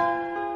Bye.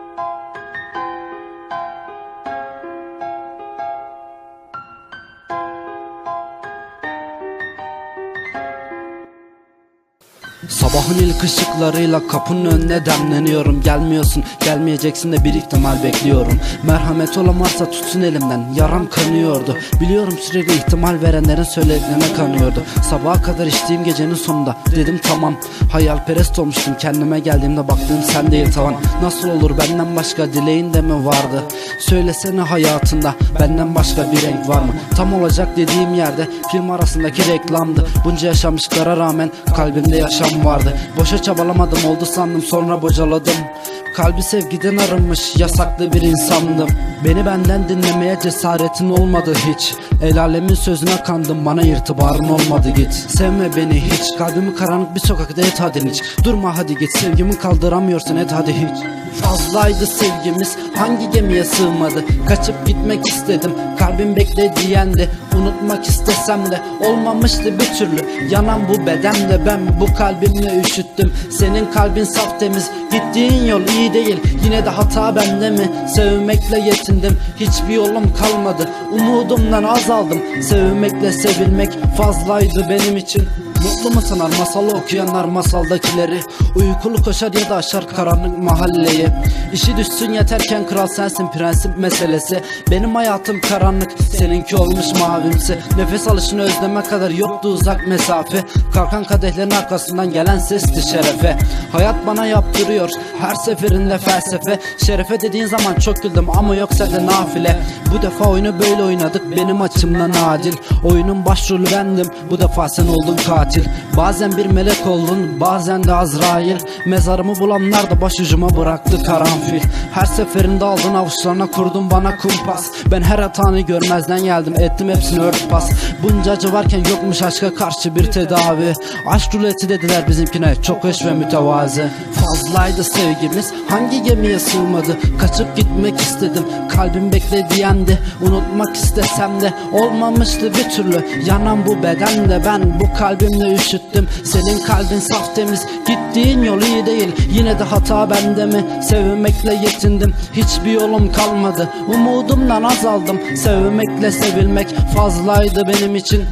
Sabahın ilk ışıklarıyla kapının önüne demleniyorum. Gelmiyorsun gelmeyeceksin de bir ihtimal bekliyorum. Merhamet olamazsa tutsun elimden yaram kanıyordu. Biliyorum süreli ihtimal verenlerin söylediklerine kanıyordu. Sabaha kadar içtiğim gecenin sonunda dedim tamam. Hayalperest olmuştum kendime geldiğimde baktığım sen değil tavan. Nasıl olur benden başka dileğin de mi vardı? Söylesene hayatında benden başka bir renk var mı? Tam olacak dediğim yerde film arasındaki reklamdı. Bunca yaşamışlara rağmen kalbimde yaşam vardı. Boşa çabalamadım oldu sandım sonra bocaladım Kalbi sevgiden arınmış yasaklı bir insandım. Beni benden dinlemeye cesaretin olmadı hiç. El alemin sözüne kandım bana irtibarın olmadı git. Sevme beni hiç kalbimi karanlık bir sokakta et hadi hiç Durma hadi git sevgimi kaldıramıyorsun et hadi hiç. Fazlaydı sevgimiz hangi gemiye sığmadı? Kaçıp gitmek istedim kalbim bekledi yendi Unutmak istesem de olmamıştı bir türlü. Yanan bu bedende ben bu kalbimle üşüttüm. Senin kalbin saf temiz gittiğin yol iyi değil. Yine de hata bende mi? Sevmekle yetindim. Hiçbir yolum kalmadı. Umudumdan azaldım. Sevmekle sevilmek fazlaydı benim için Mutlu mu sanar masalı okuyanlar masaldakileri. Uykulu koşar ya da aşar karanlık mahalleyi İşi düşsün yeterken kral sensin prensip meselesi. Benim hayatım karanlık seninki olmuş mavimsi. Nefes alışını özleme kadar yoktu uzak mesafe. Kalkan kadehlerin arkasından gelen sesti şerefe. Hayat bana yaptırıyor her seferinde felsefe. Şerefe dediğin zaman çok güldüm ama yoksa da nafile. Bu defa oyunu böyle oynadık benim açımdan adil Oyunun başrolü bendim bu defa sen oldun katil Bazen bir melek oldun bazen de Azrail. Mezarımı bulanlar da başucuma bıraktı karanfil. Her seferinde aldın avuçlarına kurdun bana kumpas. Ben her hatanı görmezden geldim ettim hepsini örtbas. Bunca acı varken yokmuş aşka karşı bir tedavi. Aşk ruleti dediler bizimkine çok hoş ve mütevazi. Fazlaydı sevgimiz hangi gemiye sığmadı? Kaçıp gitmek istedim kalbim bekledi yendi. Unutmak istesem de olmamıştı bir türlü. Yanan bu bedende ben bu kalbimle üşüttüm. Senin kalbin saf temiz. Gittiğin yol iyi değil. Yine de hata bende mi? Sevmekle yetindim. Hiçbir yolum kalmadı. Umudumdan azaldım. Sevmekle sevilmek fazlaydı benim için